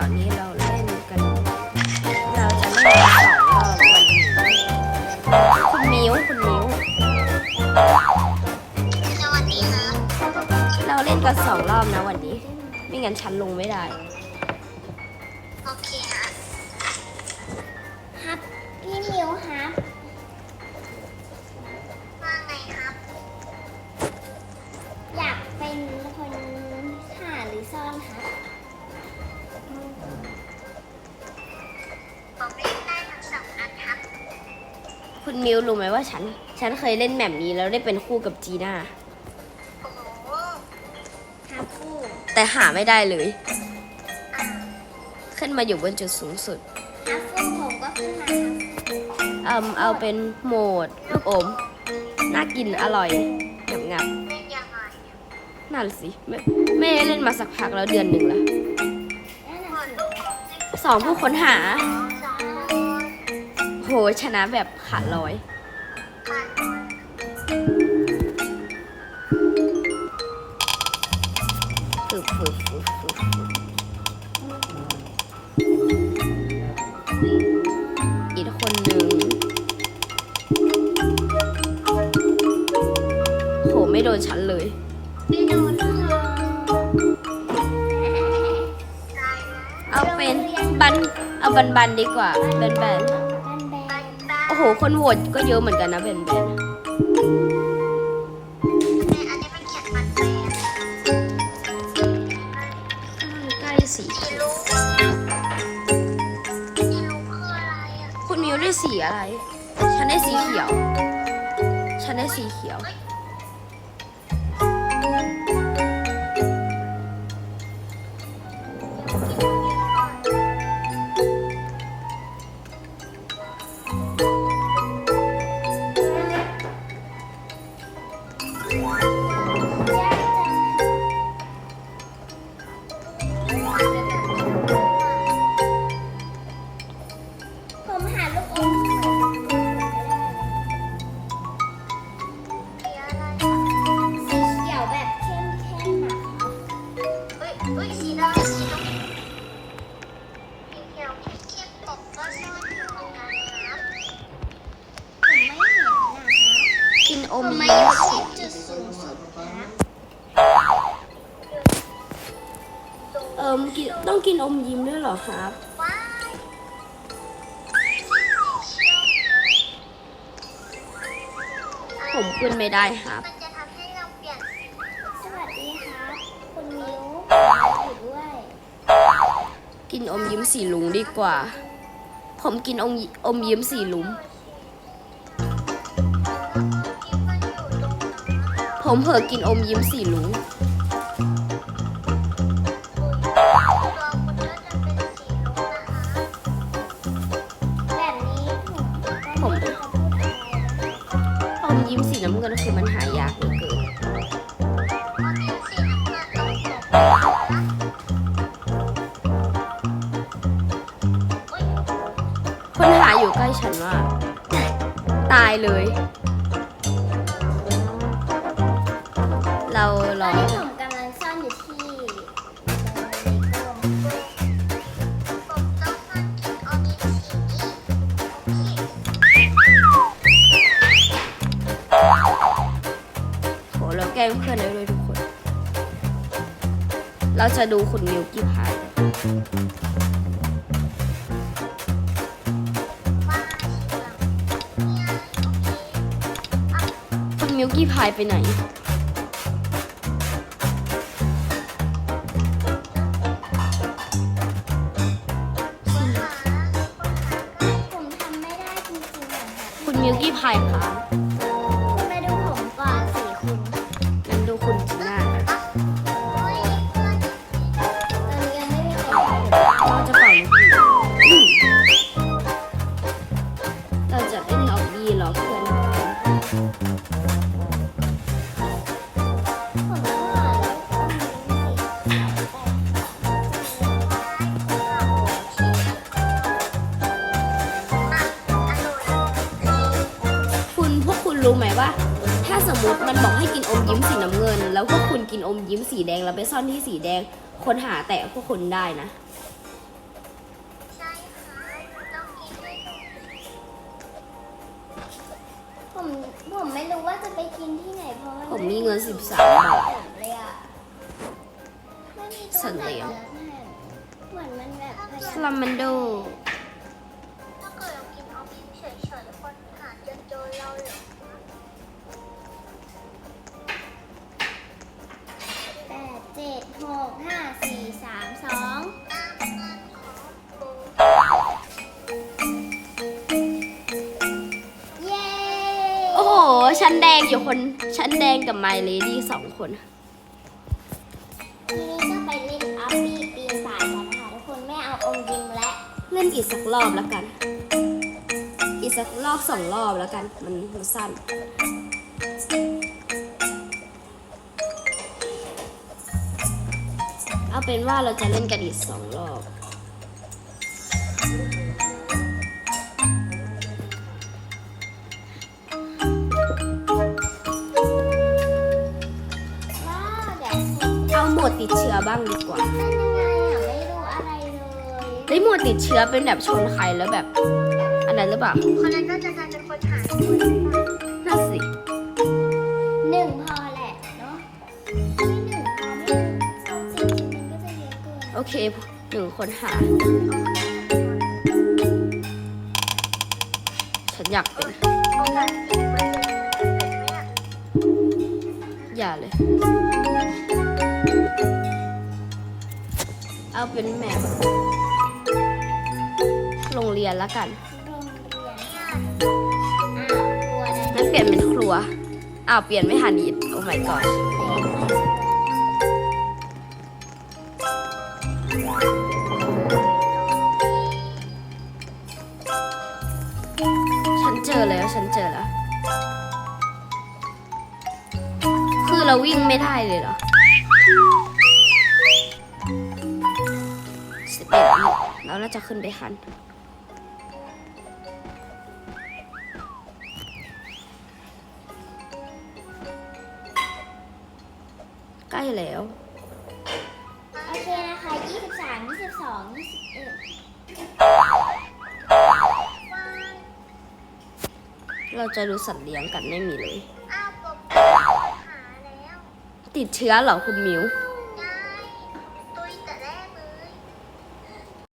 อนนี้เราเล่นกัน เราจะเล่นกันสองรอบวันนี้คุณมิ้วคุณมิ้วสวัสดีครับเราเล่นกันสองรอบนะวันนี้ ไม่งั้นฉันลงไม่ได้ โอเค คุณมิวรู้ไหมว่าฉัน ฉันเคยเล่นแมปนี้แล้วได้เป็นคู่กับจีน่า โอ้โหครับคู่แต่หาไม่ได้เลย ขึ้นมาอยู่บนจุดสูงสุดครับคู่ผมก็ขึ้นมาครับเอมเอาเป็นโหมดลูกอม น่ากินอร่อยงับงับเล่นยังไงๆนั่นสิไม่ไม่ได้เล่นมาสักพักแล้วเดือนหนึ่งละนั่นหมน่ะดสิลูกสองผู้ค้นหาสองโหชนะแบบขาดลอยผ่านฝึกฝึกฝึกฝึกฝึกอีกคนหนึ่งโหไม่โดนฉันเลย ไม่โดนเลยตายแล้วเอาเป็นบัน เอาบันบันดีกว่าแบนแบนบ้านแบบ้านนบ้าน โอ้โห คนโหวตก็เยอะเหมือนกันนะแบนแบนเนี่ยอันนี้มันเขียนมันแปลใกล้สีสีลูกสีลูกคืออะไรอะคุณมิวได้สีอะไร ฉันได้สีเขียว ฉันได้สีเขียว องกินอมยิ้มด้วยเหรอครับว้ายผมขึ้นไม่ได้ครับ มันจะทำให้เราเปลี่ยนสีสวัสดีครับ คุณมิวอยู่ด้วย กินอมยิ้มสีลุงดีกว่า ผมกินอมยิอมยิ้มสีลุงที่มันอยู่ตรงนั้นผมเผลอกินอมยิ้มสีลุง อยู่ใกล้ฉันมากตายเลย เราลตออนนี้ผมกำลังซ่อนอยู่ที่ต้องกินออรินสีนี้โหเราแกล้งเพื่อนได้ด้วยทุกคน เราจะดูคุณมิวกี้พาย มิวกี้พายไปไหนผมทำไรคุณมิวกี้พายค่ะ รู้ไหมว่า ถ้าสมมติมันบอกให้กินอมยิ้มสีน้ำเงิน แล้วพวกคุณกินอมยิ้มสีแดงแล้วไปซ่อนที่สีแดง คนหาแต่พวกคุณได้นะ ใช่ค่ะต้องกินผมผมไม่รู้ว่าจะไปกินที่ไหนเพราะผมมีเงินสิบสามบาท เลยอะไม่มีตรงไหนเหลือเหมือนมันแบบพยสลัมมันโด ชั้นแดงอยู่คน ชั้นแดงกับไมเลดี้สองคน ทีนี้ก็ไปเล่นอัพปี้ปีศาจกันนะคะทุกคนไม่เอาองค์ยิมและ เล่นอีกสักรอบแล้วกัน อีกสักรอบสองรอบแล้วกัน มันมันสั้น เอาเป็นว่าเราจะเล่นกันอีกสองรอบ บ้างดีกว่าเล่นยังไงอะไม่รู้อะไรเลยได้โหมดติดเชื้อเป็นแบบชนใครแล้วแบบ อันนั้นหรือเปล่าคนนั้นก็จะกลายเป็นคนหายคนน่าสิหนึ่งพอแหละเนาะไม่หนึ่งพอไม่หนึ่งสองสี่มันก็จะเยอะเกินโอเคหนึ่งคนหา ฉันอยากเป็น โอกาสจริงมันจะเป็นไหมอะอย่าเลย เอาเป็นแมวโรงเรียนละกันโรงเรียนอ้าวกลัวอะไรงั้นเปลี่ยนเป็นครัว อ้าวเปลี่ยนไม่ทันอีกโอ้ my god ฉันเจอแล้วฉันเจอแล้ว คือเราวิ่งไม่ได้เลยเหรอ เราน่าจะขึ้นไปทันใกล้แล้ว โอเคนะคะยี่สิบสามยี่สิบสองยี่สิบเอ็ดเราจะดูสัตว์เลี้ยงกันไม่มีเลยอ้าวผมหาแล้วติดเชื้อเหรอคุณมิวโอ้